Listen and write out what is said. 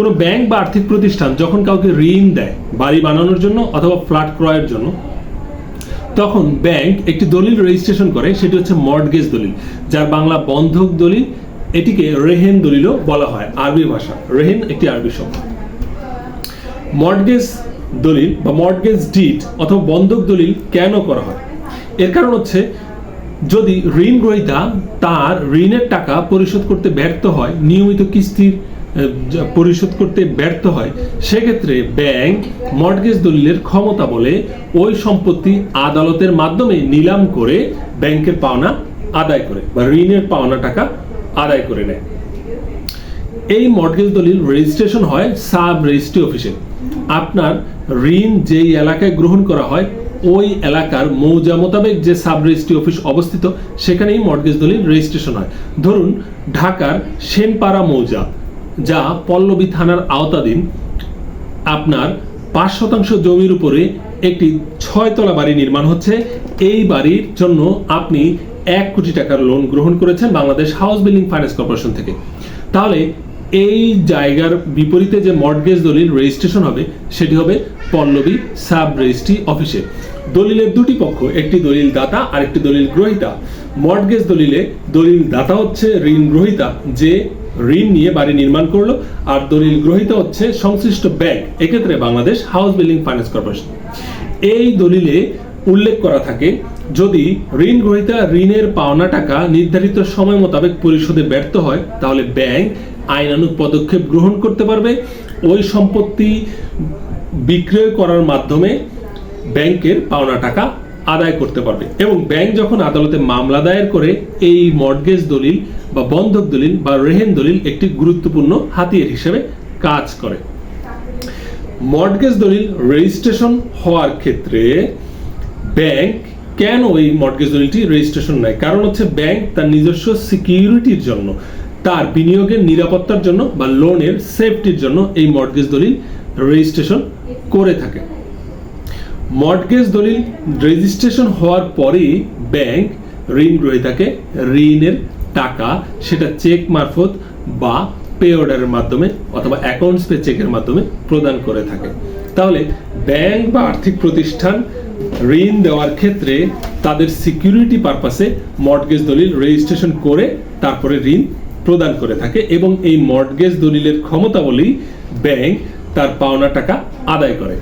কোনো ব্যাংক বা আর্থিক প্রতিষ্ঠান যখন কাউকে ঋণ দেয়, বাড়ি বানানোর জন্য অথবা ফ্ল্যাট ক্রয়ের জন্য, তখন ব্যাংক একটি দলিল রেজিস্ট্রেশন করে, সেটি হচ্ছে মর্টগেজ দলিল, যার বাংলা বন্ধক দলিল, এটিকে রেহেন দলিলও বলা হয়, আরবি ভাষা। রেহেন একটি আরবি শব্দ। মর্টগেজ দলিল বা মর্টগেজ ডিড অথবা বন্ধক দলিল কেন করা হয়? এর কারণ হচ্ছে, যদি ঋণ গ্রহীতা তার ঋণের টাকা পরিশোধ করতে ব্যর্থ হয়, নিয়মিত কিস্তির পরিশোধ করতে ব্যর্থ হয়, সেক্ষেত্রে ব্যাংক মর্টগেজ দলিলের ক্ষমতা বলে ওই সম্পত্তি আদালতের মাধ্যমে নিলাম করে ব্যাংকের পাওনা আদায় করে বা ঋণের পাওনা টাকা আদায় করে নেয়। এই মর্টগেজ দলিল রেজিস্ট্রেশন হয় সাব রেজিস্ট্রি অফিসে। আপনার ঋণ যেই এলাকায় গ্রহণ করা হয়, ওই এলাকার মৌজা মোতাবেক যে সাব রেজিস্ট্রি অফিস অবস্থিত, সেখানেই মর্টগেজ দলিল রেজিস্ট্রেশন হয়। ধরুন, ঢাকার সেনপাড়া মৌজা। যা পল্লবী থানার আওতাধীন। আপনার পাঁচ শতাংশ জমির উপরে একটি ছয়তলা বাড়ি নির্মাণ হচ্ছে। এই বাড়ির জন্য আপনি এক কোটি টাকার লোন গ্রহণ করেছেন Bangladesh house building finance corporation থেকে। তাহলে এই জায়গার বিপরীতে যে মর্টগেজ দলিল রেজিস্ট্রেশন হবে, সেটি হবে পল্লবী সাব রেজিস্ট্রি অফিসে। দলিলের দুটি পক্ষ, একটি দলিল দাতা আর একটি দলিল গ্রহীতা মর্টগেজ দলিলে দলিল দাতা হচ্ছে ঋণ গ্রহীতা যে ঋণ নিয়ে বাড়ি নির্মাণ করল। আর দলিল গ্রহীতা হচ্ছে সংশ্লিষ্ট ব্যাংক, এক্ষেত্রে Bangladesh house building finance corporation. এই দলিলে উল্লেখ করা থাকে, যদি ঋণ গ্রহীতা ঋণের পাওনা টাকা নির্ধারিত সময় মোতাবেক পরিশোধে ব্যর্থ হয়, তাহলে ব্যাংক আইনানুগ পদক্ষেপ গ্রহণ করতে পারবে। ওই সম্পত্তি বিক্রয় করার মাধ্যমে ব্যাংকের পাওনা টাকা আদায় করতে পারবে। এবং ব্যাংক যখন আদালতে মামলা দায়ের করে, এই মর্টগেজ দলিল বা বন্ধক দলিল বা রেহেন দলিল একটি গুরুত্বপূর্ণ হাতিয়ার হিসেবে কাজ করে। মর্টগেজ দলিল রেজিস্ট্রেশন হওয়ার ক্ষেত্রে ব্যাংক কেন এই মর্টগেজ দলিলটি রেজিস্ট্রেশন নেয়? কারণ হচ্ছে ব্যাংক তার নিজস্ব সিকিউরিটির জন্য, তার বিনিয়োগের নিরাপত্তার জন্য বা লোনের সেফটির জন্য এই মর্টগেজ দলিল রেজিস্ট্রেশন করে থাকে। মর্টগেজ দলিল রেজিস্ট্রেশন হওয়ার পরেই ব্যাংক ঋণ গ্রহীতাকে ঋণের টাকা, সেটা চেক মারফত বা পে অর্ডারের মাধ্যমে অথবা অ্যাকাউন্টস পে চেকের মাধ্যমে প্রদান করে থাকে। তাহলে ব্যাংক বা আর্থিক প্রতিষ্ঠান ঋণ দেওয়ার ক্ষেত্রে তাদের সিকিউরিটি পারপাসে মর্টগেজ দলিল রেজিস্ট্রেশন করে তারপরে ঋণ প্রদান করে থাকে এবং এই মর্টগেজ দলিলের ক্ষমতা বলেই ব্যাংক তার পাওনা টাকা আদায় করে।